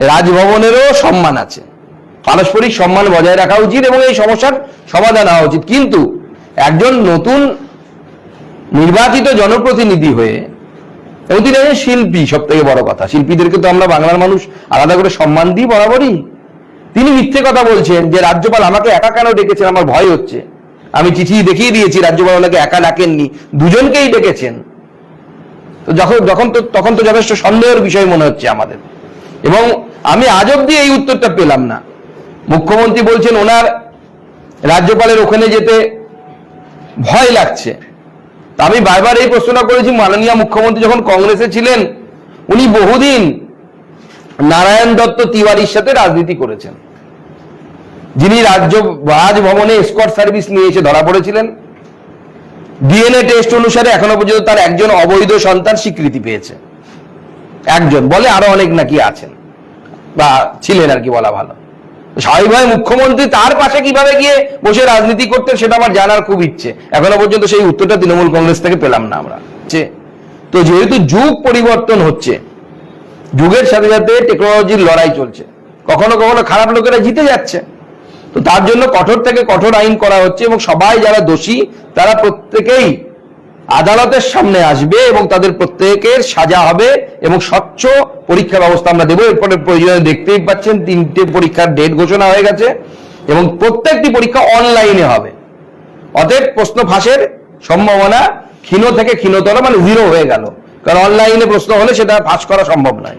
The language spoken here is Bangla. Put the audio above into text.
রাজভবনেরও সম্মান আছে। পারস্পরিক সম্মান বজায় রাখা উচিত এবং এই সমস্যার সমাধান হওয়া উচিত। কিন্তু একজন নতুন নির্বাচিত জনপ্রতিনিধি হয়ে, এবং তিনি একজন শিল্পী সব থেকে বড় কথা। শিল্পীদেরকে তো আমরা বাংলার মানুষ আলাদা করে সম্মান দিই, বরাবরই। তিনি মিথ্যে কথা বলছেন যে, রাজ্যপাল, আমাকে একা কেন ডেকেছেন? আমার ভয় হচ্ছে। আমি চিঠি দেখিয়ে দিয়েছি, রাজ্যপাল ওনাকে একা ডাকেননি। দুজনকেই ডেকেছেন। তো যখন যখন তো, তখন তো যথেষ্ট সন্দেহের বিষয় মনে হচ্ছে আমাদের। এবং আমি আজ অব্দি এই উত্তরটা পেলাম না। মুখ্যমন্ত্রী বলছেন ওনার রাজ্যপালের ওখানে যেতে ভয় লাগছে। আমি বারবার এই প্রশ্নটা করেছি, মাননীয় মুখ্যমন্ত্রী যখন কংগ্রেসে ছিলেন, উনি বহুদিন নারায়ণ দত্ত তিওয়ারির সাথে রাজনীতি করেছেন। যিনি রাজ্য রাজভবনে স্কট সার্ভিস নিয়ে এসে ধরা পড়েছিলেন। ডিএনএ টেস্ট অনুসারে এখনও পর্যন্ত তার একজন অবৈধ সন্তান স্বীকৃতি পেয়েছে। একজন, বলে আরও অনেক নাকি আছেন, বা ছিলেন আর কি বলা ভালো। স্বাভাবিকভাবে মুখ্যমন্ত্রী তার পাশে কীভাবে গিয়ে বসে রাজনীতি করতেন সেটা আমার জানার খুব ইচ্ছে। এখনও পর্যন্ত সেই উত্তরটা তৃণমূল কংগ্রেস থেকে পেলাম না আমরা। তো যেহেতু যুগ পরিবর্তন হচ্ছে, যুগের সাথে সাথে টেকনোলজির লড়াই চলছে, কখনো কখনো খারাপ লোকেরা জিতে যাচ্ছে। তো তার জন্য কঠোর থেকে কঠোর আইন করা হচ্ছে এবং সবাই যারা দোষী, তারা প্রত্যেকেই আদালতের সামনে আসবে এবং তাদের প্রত্যেকের সাজা হবে এবং স্বচ্ছ পরীক্ষা ব্যবস্থা আমরা দেবো। এরপরে প্রয়োজনে দেখতেই পাচ্ছেন তিনটে পরীক্ষার ডেট ঘোষণা হয়ে গেছে এবং প্রত্যেকটি পরীক্ষা অনলাইনে হবে। অতএব প্রশ্ন ফাঁসের সম্ভাবনা ক্ষীণ থেকে ক্ষীণতর মানে জিরো হয়ে গেল। কারণ অনলাইনে প্রশ্ন হলে সেটা ফাঁস করা সম্ভব নয়।